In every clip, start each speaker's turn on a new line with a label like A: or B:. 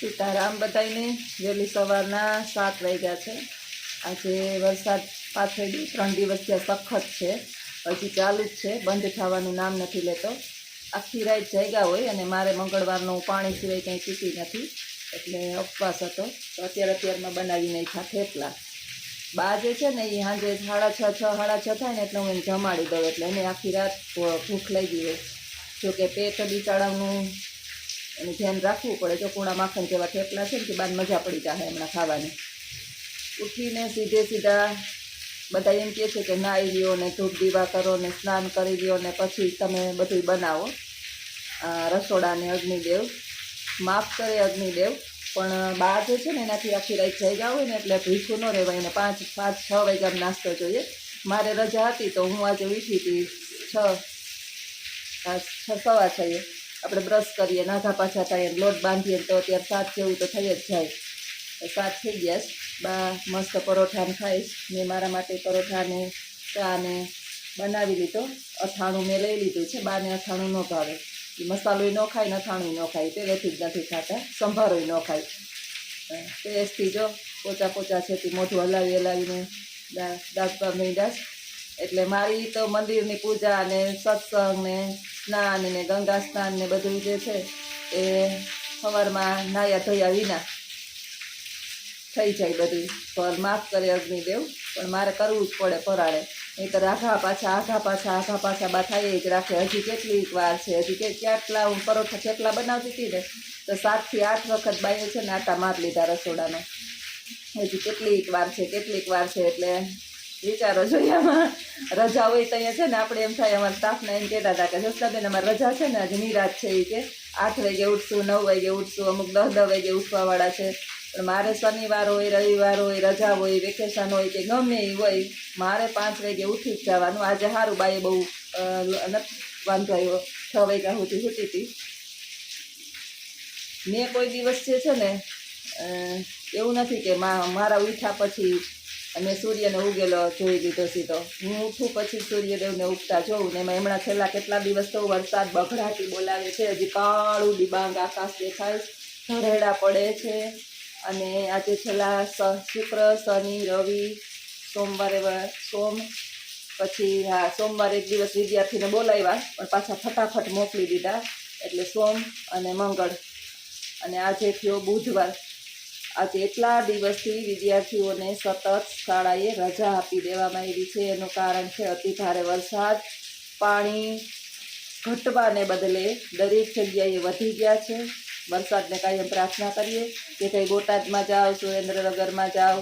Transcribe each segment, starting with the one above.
A: સીતારામ બધાયને વહેલી સવારના સાત વાગ્યા છે. આજે વરસાદ પાછળ ત્રણ દિવસ ત્યાં સખત છે. હજી ચાલુ જ છે, બંધ થવાનું નામ નથી લેતો. આખી રાત જાગ્યા હોય અને મારે મંગળવારનું પાણી સિવાય કંઈ પીતી નથી, એટલે ઉપવાસ હતો. તો અત્યારે અત્યારમાં બનાવી નાખ્યા થેપલા. બા જે છે ને એ સાંજે સાડા છ છ, સાડા છ થાય ને એટલે હું એને જમાડી દઉં, એટલે એને આખી રાત ભૂખ લાગી હોય. જોકે પેટ બિચારાનું એનું ધ્યાન રાખવું પડે જો કુણા માખણ જેવા થેપલા છે ને કે બાદ મજા પડી જાય હમણાં ખાવાની. ઉઠીને સીધે સીધા બધા એમ કહે છે કે નાહી લ્યો ને ધૂપ દીવા કરો ને સ્નાન કરી લ્યો ને પછી તમે બધું બનાવો. રસોડાને અગ્નિદેવ. માફ કરે અગ્નિદેવ, પણ બહાર જે છે ને એનાથી આખી રાત જઈ હોય ને એટલે ભીખું ન રહેવાય ને પાંચ પાંચ, છ વાગ્યા નાસ્તો જોઈએ. મારે રજા હતી તો હું આજે ઉઠી હતી છ છ સવા છએ આપણે બ્રશ કરીએ, નાખા પાછા થાય લોટ બાંધીએ તો અત્યારે સાત જેવું તો થઈ જ જાય. સાત થઈ ગયા બા મસ્ત પરોઠાને ખાઈશ. મેં મારા માટે પરોઠાને ચાને બનાવી લીધો. અથાણું મેં લઈ લીધું છે. બાને અથાણું ન ભાવે. એ મસાલોય ન ખાય ને અથાણું ન ખાય. પહેલેથી જ નથી ખાતા. સંભારોય ન ખાય. ટેસ્ટથી જો પોચા પોચા છે તે મોઢું હલાવી હલાવીને દાસ દાસ એટલે મારી તો મંદિરની પૂજા અને સત્સંગ ને સ્નાન ને ગંગા સ્નાન ને બધું જે છે એ સવારમાં નાયા ધોયા વિના થઈ જાય બધું. પર માફ કરે અગ્નિદેવ, પણ મારે કરવું જ પડે પરાળે નહીં તો આઘા પાછા આઘા પાછા આઘા પાછા બા થાય જ રાખે. હજી કેટલીક વાર છે, હજી કે કેટલા હું પરોઠા કેટલા બનાવતી હતી ને, તો સાતથી આઠ વખત બાઈએ છે ને આટા માર લીધા રસોડાનો હજી કેટલીક વાર છે, કેટલીક વાર છે એટલે વિચારો જોઈએ આમાં રજા હોય તો અહીંયા છે ને આપણે એમ થાય અમારા સ્ટાફને એમ કહેતા હતા કે જસલાબેન, અમારે રજા છે ને આજે નિરાત છે એ કે આઠ વાગે ઉઠશું, નવ વાગે ઉઠશું, અમુક દસ દસ વાગે ઉઠવાવાળા છે. પણ મારે શનિવાર હોય, રવિવાર હોય, રજા હોય વેકેશન હોય કે ગમે એ હોય, મારે પાંચ વાગે ઉઠી જ જવાનું. આજે સારું બાઈએ બહુ વાંધો આવ્યો. છ વાગ્યા સુધી સૂતી હતી મેં કોઈ દિવસ છે ને એવું નથી કે મારા ઉઠ્યા પછી અને સૂર્યને ઉગેલો જોઈ લીધો સીધો. હું ઉઠું પછી સૂર્યદેવને ઉગતા જોઉં ને એમાં હમણાં છેલ્લા કેટલા દિવસ તો વરસાદ બઘડાટી બોલાવે છે. હજી કાળું ડિબાંગ આકાશ દેખાય. ધરેડા પડે છે. અને આજે છેલ્લા શુક્ર, શનિ, રવિ, સોમવારે સોમ પછી હા, સોમવારે એક દિવસ વિદ્યાર્થીને બોલાવ્યા, પણ પાછા ફટાફટ મોકલી દીધા. એટલે સોમ અને મંગળ. અને આજે થયો બુધવાર. આજે એટલા દિવસથી વિદ્યાર્થીઓને સતત શાળાએ રજા આપી દેવામાં આવી છે. એનું કારણ છે અતિ ભારે વરસાદ. પાણી ઘટવાને બદલે દરેક જગ્યાએ વધી ગયા છે. વરસાદને કાયમ પ્રાર્થના કરીએ કે કંઈ બોટાદમાં જાઓ, સુરેન્દ્રનગરમાં જાઓ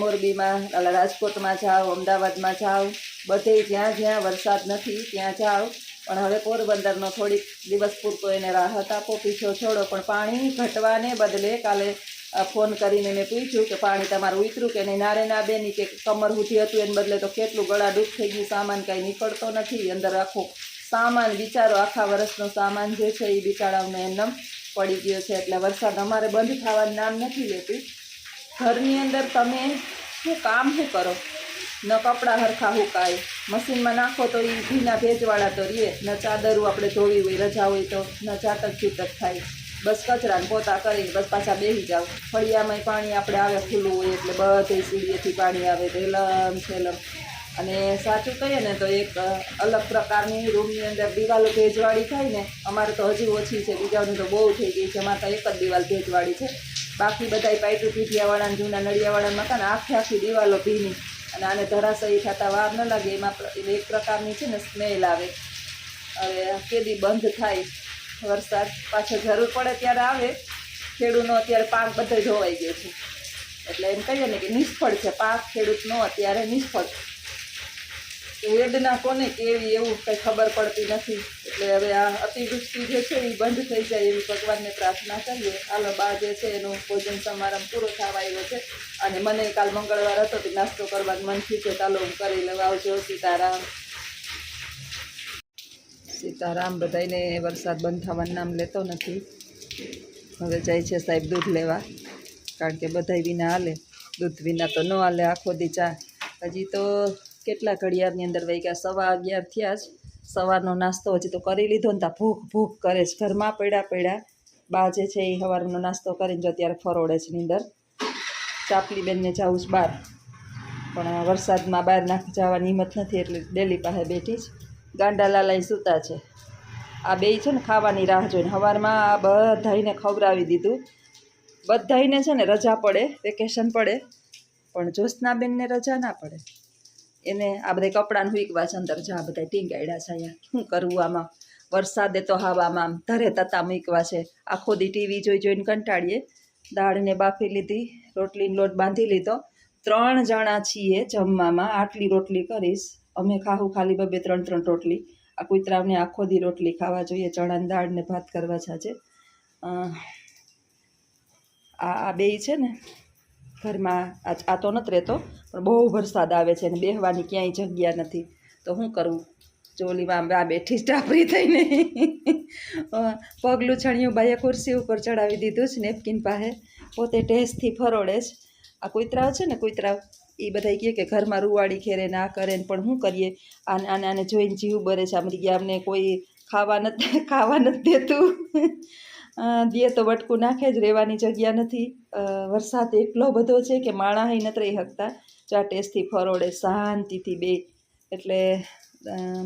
A: મોરબીમાં રાજકોટમાં જાઓ, અમદાવાદમાં જાઓ. બધે જ્યાં જ્યાં વરસાદ નથી ત્યાં જાઓ. પણ હવે પોરબંદરનો થોડીક દિવસ પૂરતો એને રાહત આપો. પીછો છોડો, પણ પાણી ઘટવાને બદલે કાલે ફોન કરીને મેં પૂછ્યું કે પાણી તમારું ઉતર્યું કે નહીં? નારે ના બેની કે કમર સુધી હતું એને બદલે તો કેટલું ગળા દુઃખ થઈ ગયું, સામાન કાંઈ નીકળતો નથી. અંદર આખો સામાન, બિચારો આખા વર્ષનો સામાન જે છે એ બિચારાઓને એમનેમ પડી ગયો છે. એટલે વરસાદ અમારે બંધ થવાનું નામ નથી લેતું. ઘરની અંદર તમે શું કામ શું કરો? ન કપડાં હરખા હુકાય મશીનમાં નાખો તો એ ભીના ભેજવાળા તો રીએ. ન ચાદરું આપણે ધોવી હોય, રજા હોય તો ન ચાટક ચૂટક થાય. બસ કચરાને પોતા કરીને બસ પાછા બેસી જાવ ફળિયામાંય પાણી આપણે આવે ખુલ્લું હોય એટલે બધે સીડીએથી પાણી આવે રેલમ છેલમ અને સાચું કહીએ ને તો એક અલગ પ્રકારની રૂમની અંદર દિવાલો ભેજવાળી થાય ને, અમારે તો હજી ઓછી છે. બીજાઓની તો બહુ થઈ ગઈ છે. અમારે તો એક જ દિવાલ ભેજવાળી છે. બાકી બધાય પાઇટું પીઠિયાવાળા જૂના નળિયાવાળા મકાન આખી આખી દિવાલો ભીની. અને આને ધરાશયી થતા વાર ન લાગે, એમાં એક પ્રકારની છે ને સ્મેલ આવે. હવે કેદી બંધ થાય, વરસાદ પાછો જરૂર પડે ત્યારે આવે. ખેડૂતનો અત્યારે પાક બધો ધોવાઈ ગયો છે. એટલે એમ કહીએ ને કે નિષ્ફળ છે, પાક ખેડૂતનો અત્યારે નિષ્ફળ. છે વેદના કોને કેવી એવું કંઈ ખબર પડતી નથી. એટલે હવે આ અતિવૃષ્ટિ જે છે એ બંધ થઈ જાય એવી ભગવાનને પ્રાર્થના કરીએ. હાલો, બા જે છે એનું ભોજન સમારંભ પૂરો થવા આવ્યો છે. અને મને કાલ મંગળવાર હતો તે નાસ્તો કરવાનું મન થયું છે. ચાલો, હું કરી લેવા આવજો, સીતારામ. સીતારામ બધાયને વરસાદ બંધ થવાનું નામ લેતો નથી. હવે જાય છે સાહેબ દૂધ લેવા. કારણ કે બધાય વિના હાલે. દૂધ વિના તો ન હાલે આખો દી ચા. હજી તો કેટલા ઘડિયાળની અંદર ગયા સવા અગિયાર થયા જ. સવારનો નાસ્તો હજી તો કરી લીધો ને ત્યાં ભૂખ ભૂખ કરે છે. ઘરમાં પડ્યા પડ્યા બા જે છે એ સવારનો નાસ્તો કરીને જો અત્યારે ફરોડે છે નીંદર ચાપલી બેનને જાઉં છું બહાર. પણ વરસાદમાં બહાર નાખી જવાની હિંમત નથી એટલે ડેલી પાસે બેઠી જ. ગાંડા લાલાઈ સૂતા છે. આ બેય છે ને ખાવાની રાહ જોઈને સવારમાં આ બધાઈને ખવડાવી દીધું. બધાઈને છે ને રજા પડે, વેકેશન પડે. પણ જ્યોત્સનાબેનને રજા ના પડે. એને આ બધા કપડાને હુંકવા છે અંદર જા બધા ટીંગાડ્યા છે અહીંયા. શું કરવું આમાં? વરસાદે તો હવામાં આમ ધરે તતા મૂકવા છે. આખો દી ટીવી જોઈ જોઈને કંટાળીએ. દાળને બાફી લીધી, રોટલીનો લોટ બાંધી લીધો. ત્રણ જણા છીએ જમવામાં, આટલી રોટલી કરીશ. અમે ખાવું ખાલી બબે ત્રણ ત્રણ રોટલી. આ કુતરાવને આખો દી રોટલી ખાવા જોઈએ, ચણાની દાળને ભાત કરવા છે આજે આ બેય છે ને ઘરમાં આ આ તો નથી રહેતો, પણ બહુ વરસાદ આવે છે અને બેહવાની ક્યાંય જગ્યા નથી. તો શું કરવું ચોલીમાં આ બેઠી જ ટાપરી થઈને પગલું છણિયું બાઈએ ખુરશી ઉપર ચડાવી દીધું છે નેપકિન પાસે. પોતે ટેસ્ટથી ફરોડે જ. આ કુતરાઓ છે ને કુતરાઓ એ બધા કહે કે ઘરમાં રૂવાડી ખેરે ના કરે ને, પણ શું કરીએ? આને આને આને જોઈને જીવ બરે છે. આમ ગયા અમને કોઈ ખાવા નથી ખાવા નથી દેતું. અ, દે તો વટકું નાખે જ રહેવાની જગ્યા નથી. વરસાદ એટલો બધો છે કે માણા નથી રહી શકતા ચા ટેસ્ટથી ફરોડે શાંતિથી બે એટલે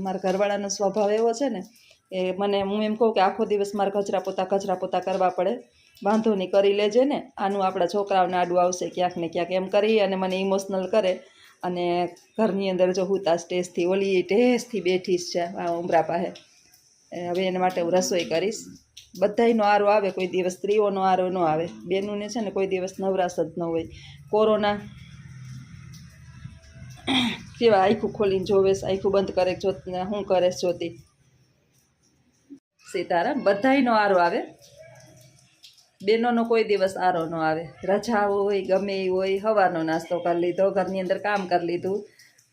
A: મારા ઘરવાળાનો સ્વભાવ એવો છે ને એ મને હું એમ કહું કે આખો દિવસ મારે કચરા પોતા કચરા પોતા કરવા પડે. વાંધો નહીં કરી લેજે ને. આનું આપણા છોકરાઓને આડું આવશે ક્યાંક ને ક્યાંક એમ કરી અને મને ઇમોશનલ કરે. અને ઘરની અંદર જો હું તા સ્ટેજથી ઓલી ટેસ્ટથી બેઠી છે આ ઉમરા પાસે. હવે એના માટે હું રસોઈ કરીશ. બધાયનો આરો આવે, કોઈ દિવસ સ્ત્રીઓનો આરો ન આવે. બેનોને છે ને કોઈ દિવસ નવરાશ જ ન હોય. કોરોના કેવા આખું ખોલીને જોવેશ આખું બંધ કરે જો શું કરે જોતી સીતારામ, બધાયનો આરો આવે. બેનોનો કોઈ દિવસ આરો ન આવે. રજા હોય, ગમે હોય, હવાનો નાસ્તો કરી લીધો, ઘરની અંદર કામ કરી લીધું.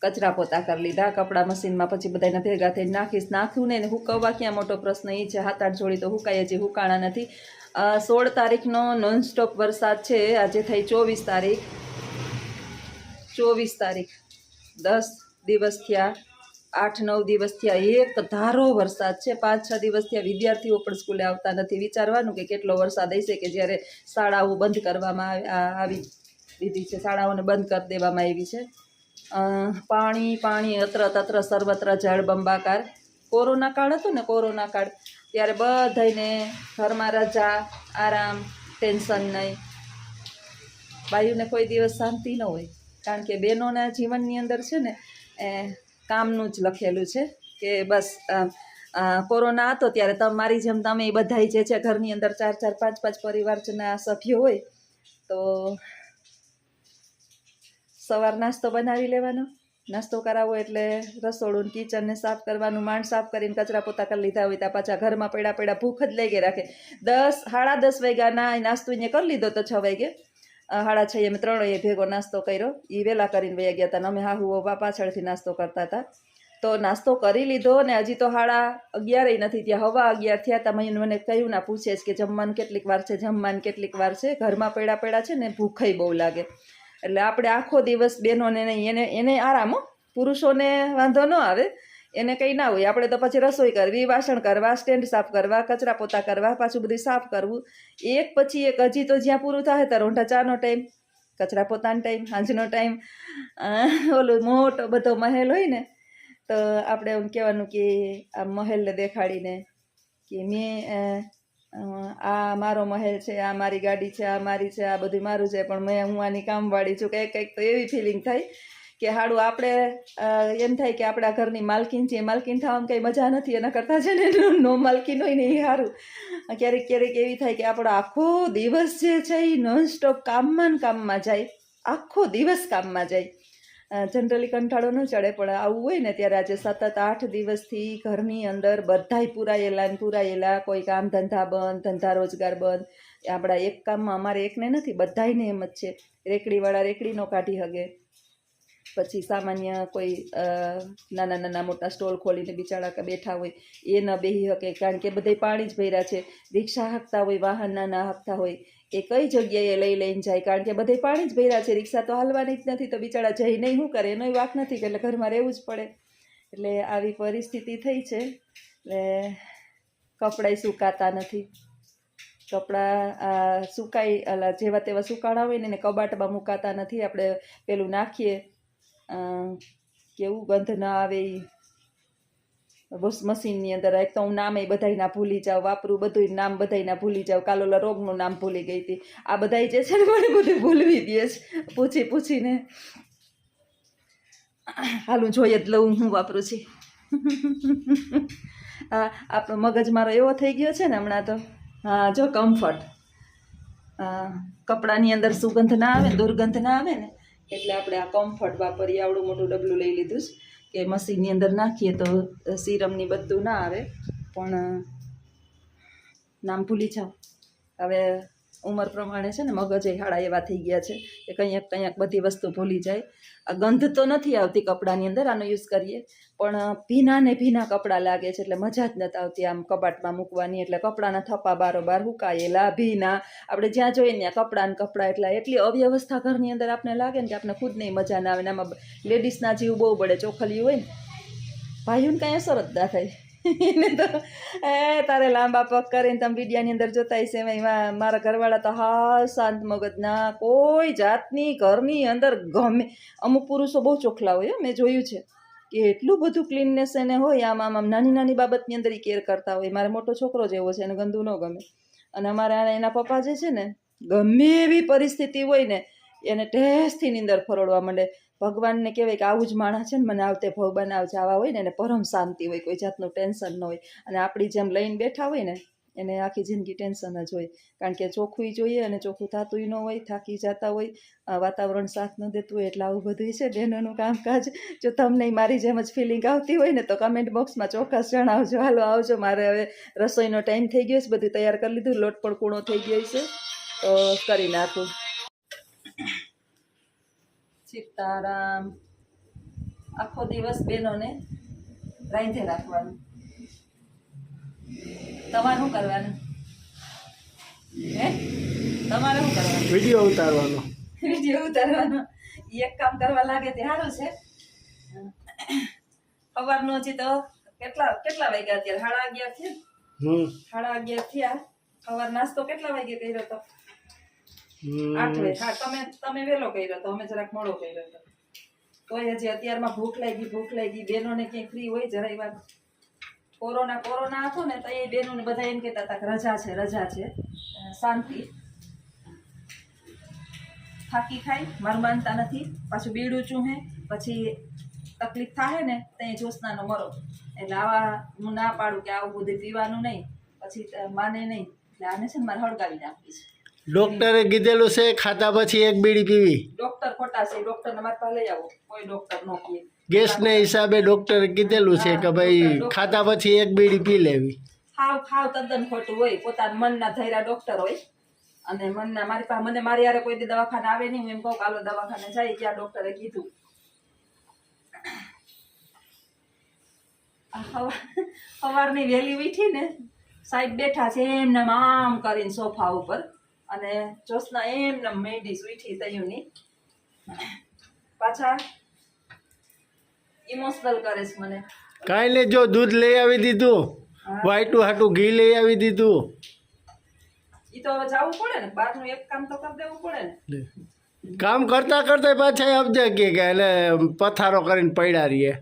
A: કચરા પોતા કરી લીધા, કપડાં મશીનમાં પછી બધાને ભેગા થઈને નાખીશ. નાખ્યું ને એને હુકવવા ક્યાં મોટો પ્રશ્ન એ છે. હાથ આઠ જોડી તો હુકાય, હજી હુકાણા નથી. સોળ તારીખનો નોનસ્ટોપ વરસાદ છે. આજે થઈ ચોવીસ તારીખ. ચોવીસ તારીખ. દસ દિવસ થયા, આઠ, નવ દિવસ થયા. એક ધારો વરસાદ છે. પાંચ, છ દિવસ થયા. વિદ્યાર્થીઓ પણ સ્કૂલે આવતા નથી. વિચારવાનું કે કેટલો વરસાદ હશે કે જ્યારે શાળાઓ બંધ કરવામાં આવી દીધી છે. શાળાઓને બંધ કરી દેવામાં આવી છે. પાણી પાણી અત્ર તત્ર સર્વત્ર જળબંબાકાર કોરોના કાળ હતો ને, કોરોના કાળ. ત્યારે બધાને ઘરમાં રજા, આરામ, ટેન્શન નહીં. બાયુને કોઈ દિવસ શાંતિ ન હોય. કારણ કે બહેનોના જીવનની અંદર છે ને, એ કામનું જ લખેલું છે કે બસ કોરોના હતો ત્યારે તમારી જેમ તમે બધાય જે છે ઘરની અંદર ચાર ચાર, પાંચ પાંચ પરિવારના સભ્યો હોય, તો સવાર નાસ્તો બનાવી લેવાનો. નાસ્તો કરાવો એટલે રસોડું કિચનને સાફ કરવાનું, માંડ સાફ કરીને કચરા પોતા કરી લીધા હોય ત્યાં પાછા ઘરમાં પેડા પેડા ભૂખ જ લઈ ગઈ રાખે. દસ, સાડા દસ વાગ્યાના નાસ્તો એને કરી લીધો તો છ વાગે. હાડા છ અમે ત્રણેય ભેગો નાસ્તો કર્યો. એ વહેલા કરીને વયા ગયા હતા અમે હાહુ બા પાછળથી નાસ્તો કરતા હતા તો નાસ્તો કરી લીધો ને હજી તો હાડા અગિયારેય નથી ત્યાં હવા અગિયાર થયા હતા મને મને કહ્યું ના પૂછે કે જમવાનું કેટલીક વાર છે, જમવાનું કેટલીક વાર છે. ઘરમાં પેડા પેડા છે ને ભૂખાઈ બહુ લાગે. એટલે આપણે આખો દિવસ બહેનોને નહીં, એને એને આરામ પુરુષોને વાંધો ન આવે, એને કંઈ ના હોય. આપણે તો પછી રસોઈ કરવી, વાસણ કરવા, સ્ટેન્ડ સાફ કરવા, કચરા પોતા કરવા, પાછું બધું સાફ કરવું. એક પછી એક, હજી તો જ્યાં પૂરું થાય ત્યાં રોંઢા ચાનો ટાઈમ, કચરા પોતાનો ટાઈમ સાંજનો ટાઈમ ઓલું મોટો બધો મહેલ હોય ને, તો આપણે એમ કહેવાનું કે આ મહેલને દેખાડીને કે મેં આ મારો મહેલ છે, આ મારી ગાડી છે, આ મારી છે, આ બધું મારું છે, પણ મેં હું આની કામવાળી છું. કંઈક કંઈક તો એવી ફિલિંગ થાય કે હાડું આપણે એમ થાય કે આપણા ઘરની માલકીન છે માલકીન થવામાં કંઈ મજા નથી, એના કરતાં છે ને નો માલકીન હોય ને એ સારું ક્યારેક ક્યારેક એવી થાય કે આપણો આખો દિવસ જે છે એ નોનસ્ટોપ કામમાં ને કામમાં જાય, આખો દિવસ કામમાં જાય. જનરલી કંટાળો ન ચડે, પણ આવું હોય ને ત્યારે આજે સતત આઠ દિવસથી ઘરની અંદર બધાય પૂરાયેલા ને પૂરાયેલા, કોઈ કામ ધંધા બંધ, ધંધા રોજગાર બંધ આપણા એક કામમાં અમારે એકને નથી, બધાયને એમ જ છે. રેકડીવાળા રેકડીનો કાઢી શકે પછી સામાન્ય કોઈ નાના નાના મોટા સ્ટોલ ખોલીને બિચારા બેઠા હોય, એ ન બેહી શકે કારણ કે બધે પાણી જ ભર્યા છે. રિક્ષા હાંકતા હોય, વાહન નાના હાંકતા હોય એ કઈ જગ્યાએ લઈ લઈને જાય? કારણ કે બધે પાણી જ ભર્યા છે, રિક્ષા તો હાલવાની જ નથી, તો બિચારા જઈ નહીં, શું કરે? એનોય વાક નથી, એટલે ઘરમાં રહેવું જ પડે. એટલે આવી પરિસ્થિતિ થઈ છે. એટલે કપડાય સુકાતા નથી. કપડાં સુકાઈ જેવા તેવા સુકાણા હોય ને, એને કબાટમાં મુકાતા નથી. આપણે પેલું નાખીએ. કેવું ગંધ ના આવે ઈ. બસ મશીનની અંદર એક તો હું નામે બધાયના ભૂલી જાઉં, વાપરું બધું નામ બધાયના ભૂલી જાઉં. કાલ ઓલા રોગનું નામ ભૂલી ગઈ હતી. આ બધાય જે છે ને મને બધું ભૂલવી દે છે. પૂછી પૂછીને. હાલું જોઈએ જ લઉં હું વાપરું છું. હા આપણો મગજ મારો એવો થઈ ગયો છે ને હમણાં તો. હા, જો કમ્ફર્ટ કપડાની અંદર સુગંધ ના આવે ને, દુર્ગંધ ના આવે ને, એટલે આપણે આ કમ્ફર્ટ વાપરીએ, આવડું મોટું ડબલું લઈ લીધું છે. કે મશીનની અંદર નાખીએ તો સિરમની બધું ના આવે. પણ નામ ભૂલી જાઓ. હવે ઉંમર પ્રમાણે છે ને મગજ હાડા એવા થઈ ગયા છે કે કંઈક કંઈક બધી વસ્તુ ભૂલી જાય. આ ગંધ તો નથી આવતી કપડાની અંદર, આનો યુઝ કરીએ. પણ ભીના ને ભીના કપડાં લાગે છે એટલે મજા જ નથી આવતી આમ કબાટમાં મૂકવાની, એટલે કપડાના થપ્પા બારોબાર હુકાયેલા, ભીના. આપણે જ્યાં જોઈએ ત્યાં કપડાં કપડાં, એટલે એટલી અવ્યવસ્થા ઘરની અંદર આપણે લાગે ને કે આપણે ખુદ નહીં મજા ના આવે ને આમાં લેડીઝના જીવ બહુ બળે ચોખલિયું હોય ને. ભાઈઓને કાંઈ અસર જ ના થાય. એને તો એ તારે લાંબા પગ કરીને તમે વિડિયાની અંદર જોતા હશે એમાં મારા ઘરવાળા તો હા શાંત મગજના કોઈ જાતની ઘરની અંદર ગમે અમુક પુરુષો બહુ ચોખલા હોય મેં જોયું છે કે એટલું બધું ક્લીનનેસ એને હોય આમ આમ આમ નાની નાની બાબતની અંદર એ કેર કરતા હોય મારે મોટો છોકરો જેવો છે એને ગંદુ ન ગમે અને અમારા એના પપ્પા જે છે ને ગમે એવી પરિસ્થિતિ હોય ને એને ટેસ્ટથી નીંદર ફરોડવા માંડે. ભગવાનને કહેવાય કે આવું જ માણસ છે ને, મને આવતે ભવ બનાવજે. આવા હોય ને, એને પરમ શાંતિ હોય, કોઈ જાતનું ટેન્શન ન હોય. અને આપણી જેમ લઈને બેઠા હોય ને, એને આખી જિંદગી ટેન્શન જ હોય. કારણ કે ચોખ્ખું જોઈએ અને ચોખ્ખું થતું ન હોય, થાકી જતા હોય વાતાવરણ સાથ ન દેતું હોય, એટલે આવું બધું છે બહેનોનું કામકાજ. જો તમને મારી જેમ જ ફિલિંગ આવતી હોય ને, તો કમેન્ટ બોક્સમાં ચોક્કસ જણાવજો. હાલો, આવજો. મારે હવે રસોઈનો ટાઈમ થઈ ગયો છે. બધું તૈયાર કરી લીધું. લોટ પણ કૂણો થઈ ગયો છે. તો કરી નાખું. સીતારામ આખો દિવસ બહેનોને રાંધે રાખવાનું. તમારે શું કરવાનું? હે? તમારે શું કરવાનું?
B: વીડિયો ઉતારવાનો.
A: વીડિયો ઉતારવાનો. એક કામ કરવા લાગે તે સારું છે. સવારનો છે તો કેટલા કેટલા વાગ્યા અત્યારે? સાડા અગિયાર થયા? સાડા અગિયાર થયા. સવાર નાસ્તો કેટલા વાગે કર્યો તો?
B: હમ.
A: આઠ વાગે. હા તમે તમે વેલો કર્યો તો અમે જરાક મોડો કર્યો તો. તોય હજી અત્યારમાં ભૂખ લાગી ભૂખ લાગી. બહેનોને ક્યાંય ફ્રી હોય જરાય વાત કોરોના કોરોના હતો ને તો એ બહેનોને બધા એમ કહેતા હતા કે રજા છે રજા છે. શાંતિ. થાકી ખાય માર માનતા નથી. પાછું બીડું ચૂહે પછી તકલીફ થાય ને ત્યાં જ્યોત્સનાનો મરો. એટલે આવા હું ના પાડું કે આવું બધું પીવાનું નહીં. પછી માને નહીં. એટલે આને છે ને મારે હળગાવી નાખવી છે.
B: ડોક્ટરે કીધેલું છે ખાતા પછી એક બીડી પીવી.
A: ડોક્ટર ખોટા છે ડોક્ટર ને પાસે લઈ આવો. કોઈ ડોક્ટર નો પીએ
B: ગેસ ને હિસાબે ડોક્ટરે કીધેલું છે કે ભાઈ ખાતા પછી એક બીડી પી લેવી.
A: ખાવ ખાવ તદ્દન ખોટું હોય. પોતાના મનના ધૈર્યા ડોક્ટર હોય. અને મનના મારી પાસે મને મારી યારે કોઈ દવાખાને આવે નહીં હું એમ કહું કાલો દવાખાને જાય ત્યાં ડોક્ટરે કીધું. સવાર- સવારની વહેલી ઉઠી ને સાહેબ બેઠા છે એમને આમ કરીને સોફા ઉપર. અને જોસના એમને મેડી ઉઠી તયુની પાછા ઇમોશનલ કરે છે મને.
B: કાંઈ નહીં જો દૂધ લઈ આવી દીધું વાઈટું હાટું ઘી લઈ આવી દીધું.
A: એ તો હવે જવું પડે ને બહારનું એક કામ તો કરી દેવું પડે ને.
B: કામ કરતા કરતા પાછા કે એટલે પથારો કરીને પડ્યા રહીએ.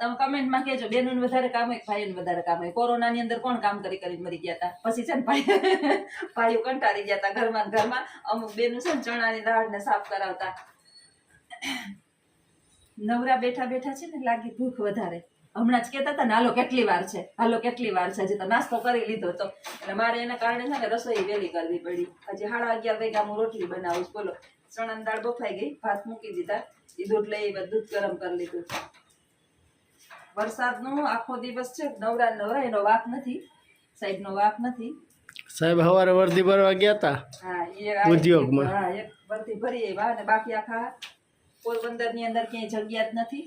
A: તમે કમેન્ટમાં કહેજો, બેનનું વધારે કામ હોય ભાઈઓને વધારે કામ હોય. કોરોનાની અંદર કોણ કામ કરી કરીને મરી ગયા હતા? પછી છે ને ભાઈ ભાઈઓ કંટાળી ગયા હતા ઘરમાં ઘરમાં. અમુક બેનું છે ને ચણાની દાળને સાફ કરાવતા. નવરા બેઠા બેઠા છે ને લાગી ભૂખ વધારે. હમણાં જ કહેતા હતા ને, હાલો, કેટલી વાર છે? હાલો, કેટલી વાર છે? હજી તો નાસ્તો કરી લીધો હતો એટલે મારે એના કારણે છે ને રસોઈ વહેલી કરવી પડી. હજી સાડા અગિયાર વાગ્યા હું રોટલી બનાવું બોલો, ચણાની દાળ બફાઈ ગઈ. ભાત મૂકી દીધા. એ દૂધ લઈ દૂધ ગરમ કરી લીધું. વરસાદનો આખો દિવસ છે. નવરા નવરા એનો વાક નથી. સાહેબનો વાક નથી.
B: સાહેબ સવારે વર્ધી ભરવા ગયા હતા
A: હા એ
B: ઉદ્યોગમાં.
A: હા એક વર્ધી ભરી આવ્યા અને બાકી આખા પોરબંદરની અંદર ક્યાંય જગ્યા જ નથી.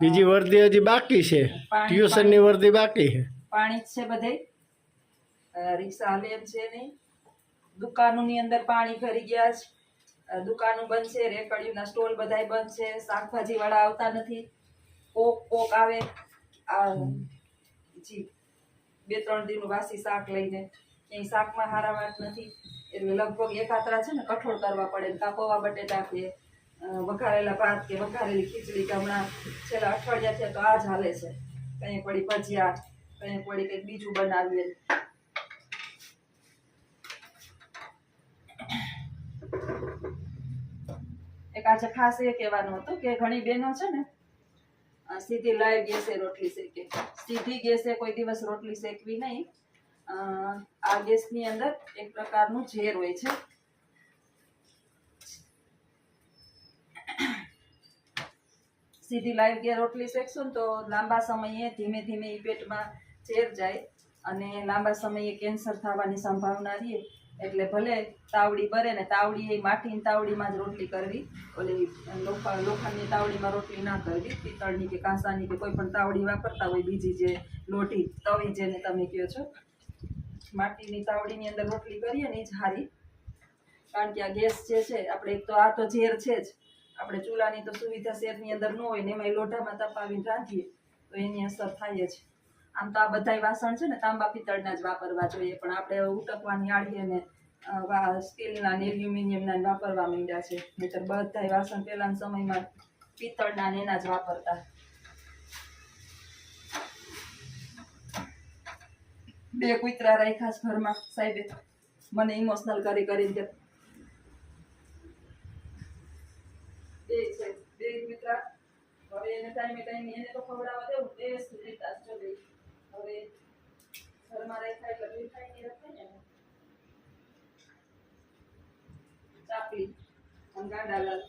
B: બીજી વર્ધી હજી બાકી છે. ટ્યુશનની વર્દી બાકી છે.
A: પાણી જ છે બધે. રિક્ષા હાલે એમ છે નહીં. દુકાનોની અંદર પાણી ભરી ગયા છે. દુકાનો બંધ છે રેકડીઓના સ્ટોલ બધાય બંધ છે. શાકભાજી વાળા આવતા નથી. કોક કોક આવે આ જી બે ત્રણ દિનનું વાસી શાક લઈને ક્યાંય શાકમાં હારા વાત નથી. એટલે લગભગ એકાતરા છે ને કઠોળ કરવા પડે. કાં પૌવા બટેટા કે વઘારેલા ભાત કે વઘારેલી ખીચડી કે હમણાં છેલ્લા છે તો આ જ હાલે છે. કંઈ પડી ભજીયા કંઈ પડી કંઈક બીજું બનાવીએ. એક આજે ખાસ એ કહેવાનું હતું કે ઘણી બહેનો છે ને સીધી લાઈવ ગેસે રોટલી શેકે. સીધી ગેસે કોઈ દિવસ રોટલી શેકવી નહીં. આ ગેસની અંદર એક પ્રકારનું ઝેર હોય છે. સીધી લાઈવ ગેસ રોટલી શેકશું તો લાંબા સમયે ધીમે ધીમે એ પેટમાં ઝેર જાય અને લાંબા સમયે કેન્સર થવાની સંભાવના રહે. એટલે ભલે તાવડી બરે ને તાવડી એ માટીની તાવડીમાં જ રોટલી કરવી, ઓલી લોખા, લોખંડની તાવડીમાં રોટલી ના કરવી, પિત્તળની કે કાંસાની કે કોઈ પણ તાવડી વાપરતા હોય, બીજી જે લોઢી તવી જેને તમે કહો છો, માટીની તાવડીની અંદર રોટલી કરીએ ને એ જ હારી. કારણ કે આ ગેસ જે છે, આપણે એક તો આ તો ઝેર છે જ. આપણે ચૂલાની તો સુવિધા શેરની અંદર ન હોય ને એમાં લોઢામાં તપાવીને રાંધીએ, તો એની અસર થાય જ. આમ તો આ બધાય વાસણ છે ને તાંબા પિત્તળના જ વાપરવા જોઈએ, પણ આપણે ઉટકવાની આળીએ ને સ્ટીલના ને એલ્યુમિનિયમના વાપરવા માંડ્યા છે. નહીતર બધાય વાસણ પહેલાના સમયમાં પિત્તળના ને એના જ વાપરતા. બે કુતરા રાખ્યા ઘરમાં, સાહેબે. મને ઇમોશનલ કરી કરી દે બે છે, બે કુતરા. હવે એને ટાઈમે ટાઈમે એને તો ખવડાવવા દેવું, બે સુધીતા જો હવે ઘરમાં રહેતા એટલે નહીં રખાય ને. ચાપલી અને ગાંડાલાલ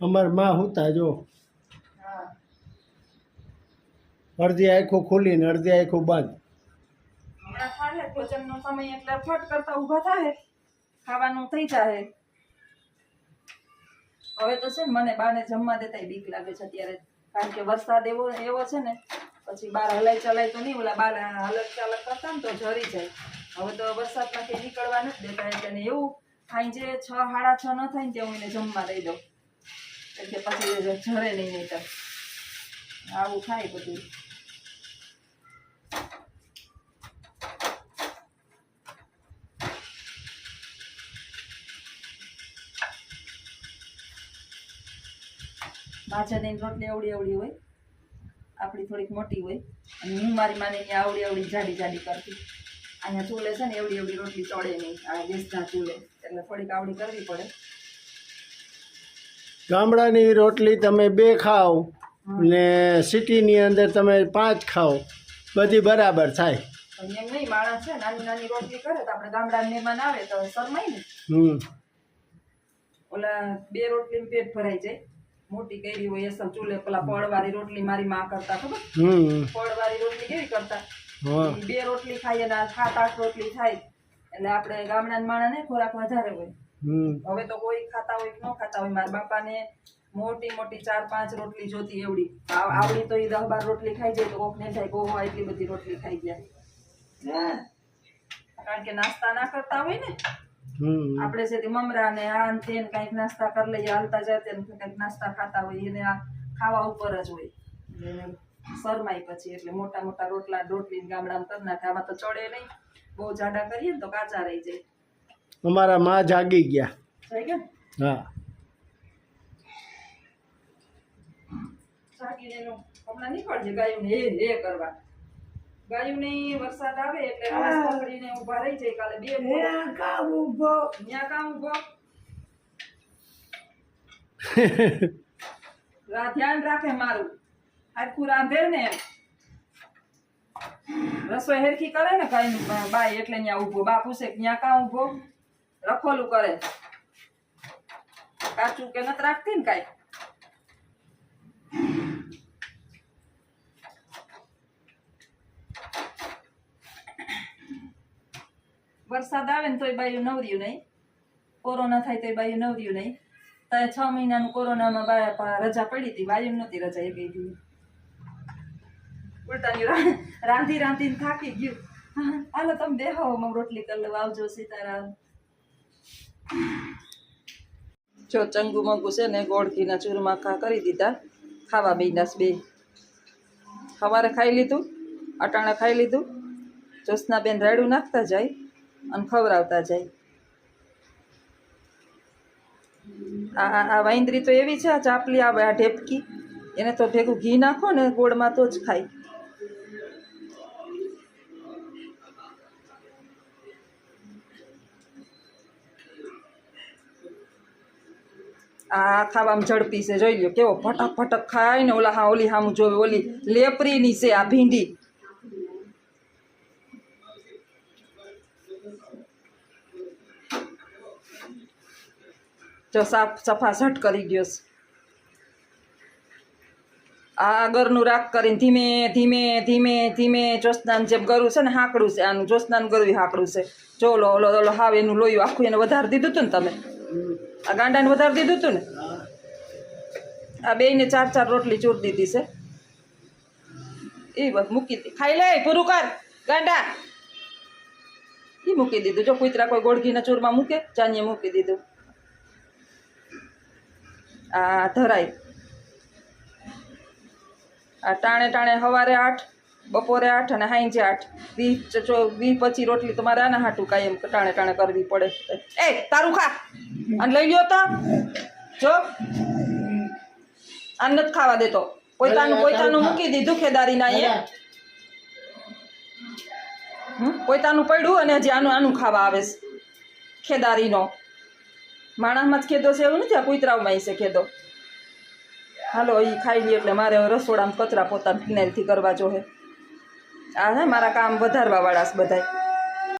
B: અમારમાં હુતા જો.
A: હા.
B: અડધી આંખો ખોલી ને અડધી આંખો બંધ.
A: હમણાં ભોજનનો સમય એટલે ફટ કરતા ઊભા થાય ખાવાનું થઈ જાય હવે તો છે ને મને બાને જમવા દેતા બીક લાગે છે અત્યારે. કારણ કે વરસાદ એવો એવો છે ને પછી બાર હલાય ચલાય તો નહીં, ઓલા બાર હલક ચાલક કરતા ને તો જરી જાય. હવે તો વરસાદમાં કે નીકળવા નથી દેતા, એટલે એવું જે છ, સાડા છ ન થાય ને ત્યાં હું એને જમવા દઈ દઉં. એટલે પછી જરે નહીં નહીં તો આવું થાય બધું. બાજરાની રોટલી એવડી એવડી હોય. આપણી થોડીક મોટી હોય. અને હું મારી માને અહીંયા આવડી આવડી જાડી જાડી કરતી. અહીંયા ચૂલે છે ને એવડી એવડી રોટલી ચડે નહીં. આ ગેસના ચૂલે. એટલે થોડીક આવડી કરવી પડે.
B: ગામડાની રોટલી તમે બે ખાઓ ને સિટીની અંદર તમે પાંચ ખાઓ. બધી બરાબર થાય.
A: એમ નહીં માણસ છે નાની નાની રોટલી કરે તો આપણે ગામડાના મહેમાન આવે તો શરમાય ને. ઓલા બે રોટલી પેટ ભરાઈ જાય. મોટી કરી હોય અસલ ચૂલે પેલા પડવાળી રોટલી મારી માં કરતા ખબર? પડવાળી રોટલી કેવી કરતા? બે રોટલી ખાઈએ ને સાત આઠ રોટલી થાય. એટલે આપણે ગામડાના માણસને ખોરાક વધારે હોય. હવે તો કોઈ ખાતા હોય ન ખાતા હોય. મારા બાપાને મોટી મોટી ચાર પાંચ રોટલી જોતી એવડી. આવડી તો એ દસ બાર રોટલી ખાઈ જાય તો કોકને થાય બહુ એટલી બધી રોટલી ખાઈ ગયા. કારણ કે નાસ્તા ના કરતા હોય ને આપણે છે તે મમરા ને આ ને તે કંઈક નાસ્તા કરી લઈએ હાલતા જાય ને કંઈક નાસ્તા ખાતા હોય એને આ ખાવા ઉપર જ હોય. એને શરમાય પછી એટલે મોટા મોટા રોટલા રોટલી ગામડામાં કરી નાખે. આમાં તો ચડે નહીં. બહુ જાડા કરીએ ને તો કાચા રહી જાય.
B: અમારા માં જાગી ગયા.
A: થઈ ગયા?
B: હા.
A: જાગીને હમણાં નીકળજે ગાયું ને એ એ કરવા. ગાયું ને વરસાદ આવે એટલે પકડીને ઊભા રહી જાય કાલે બે ન્યા કામ ઊભો. રા- ધ્યાન રાખે મારું. આખું રાંધે ને એમ. રસોઈ હેરખી કરે ને કઈ બાય એટલે ત્યાં ઊભો. બા પૂછે ન્યા કાં ઊભો? રખોલું કરે. કાચું કે નત રાખતી ને કાંઈ? વરસાદ આવે ને તોય બાયું નવર્યું નહીં. કોરોના થાય તોય બાયું નવર્યું નહીં. તો છ મહિનાનું કોરોનામાં બાય રજા પડી હતી, બાયું નહોતી રજા એ ગઈ હતી. ઉલટાની રાંધી રાંધીને થાકી ગયું. હાલો તમે બેહો મમ રોટલી કરી લેવા આવજો સીતારામ. જો ચંગુ મંગુ છે ને ગોળકીના ચૂરમા ખા કરી દીધા. ખાવા બેનાસ બે. સવારે ખાઈ લીધું, અટાણે ખાઈ લીધું. જ્યોત્સનાબેન રાયડું નાખતા જાય. અને ખવડાવતા જાય. આ આ- તો એવી છે, આ ચાપલી આવે આ ઢેપકી, એને તો ભેગું ઘી નાખો ને ગોળમાં તો જ ખાય. આ ખાવામાં ઝડપી છે, જોઈ લ્યો કેવો ફટક ફટક ખાય ને ઓલા હા, ઓલી હામું જોવે, ઓલી લેપરીની છે આ ભીંડી. જો સાફ સફા ઝટ કરી ગયો આ આગળનું રાખ કરીને ધીમે ધીમે ધીમે ધીમે જ્યોત્સનાન જેમ ગરું છે ને હાંકડું છે, આનું જ્યોત્સનાન ગરું હાંકડું છે. જો ઓલો ઓલો ઓલો હાવ એનું લોયું આખું એને વધારી દીધું હતું ને તમે? આ ગાંડાને વધારી દીધું હતું ને? આ બેયને ચાર ચાર રોટલી ચૂર દીધી છે. એ બસ મૂકી દી. ખાઈ લે, પૂરું કર, ગાંડા. એ મૂકી દીધું. જો કુતરા કોઈ ગોળઘીના ચૂરમાં મૂકે ચાનીએ મૂકી દીધું. આ ધરાય આ ટાણે ટાણે સવારે આઠ, બપોરે આઠ અને સાંજે આઠ. વીસ જો વીસ પચીસ રોટલી તમારે આના હાટું કાયમ ટાણે ટાણે કરવી પડે. એ, તારું ખા. અને લઈ લ્યો તો. જો. આ નથી ખાવા દેતો. પોતાનું પોતાનું મૂકી દીધું ખેદારીના એ પોતાનું પડ્યું અને હજી આનું આનું ખાવા આવે છે. ખેદારીનો. માણસમાં જ ખેદો છે એવું નથી? આ કુતરાઓમાં છે ખેદો. હાલો એ ખાઈ લઈએ એટલે મારે રસોડામાં કચરા પોતા ફિનાઇલથી કરવા જોઈએ આ હે મારા કામ વધારવાવાળા છે બધાય.